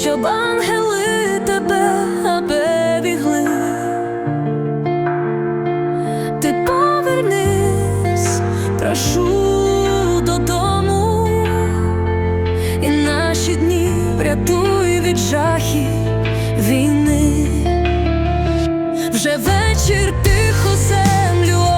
щоб ангели тебе оберігли. Ти повернись, прошу додому, і наші дні врятуй від жахів війни. Вже вечір тихо землю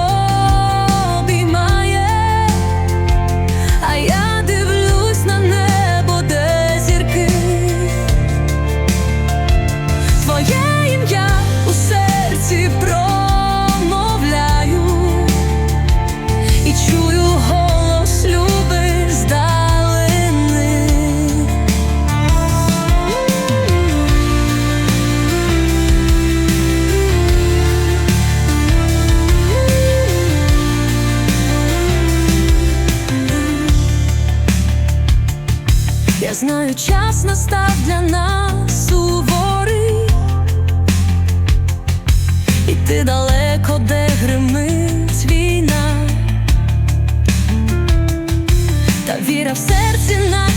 Я знаю, час настав для нас суворий, і ти далеко, де гримить війна, та віра в серці, наче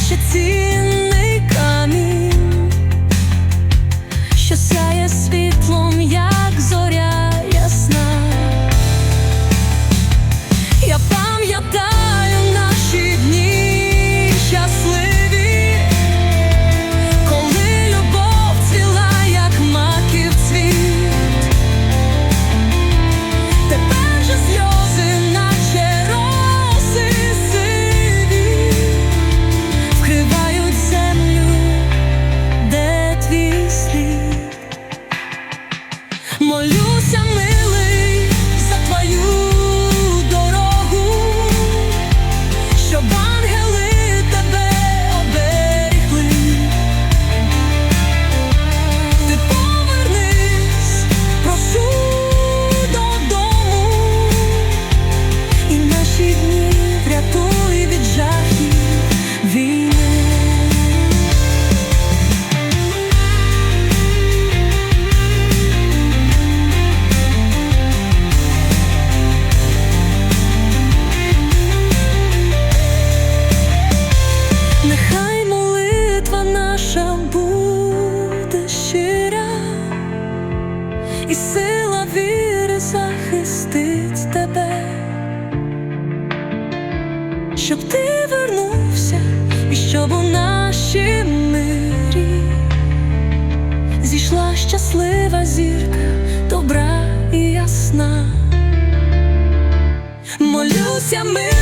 щаслива зірка, добра і ясна. Молюся, милий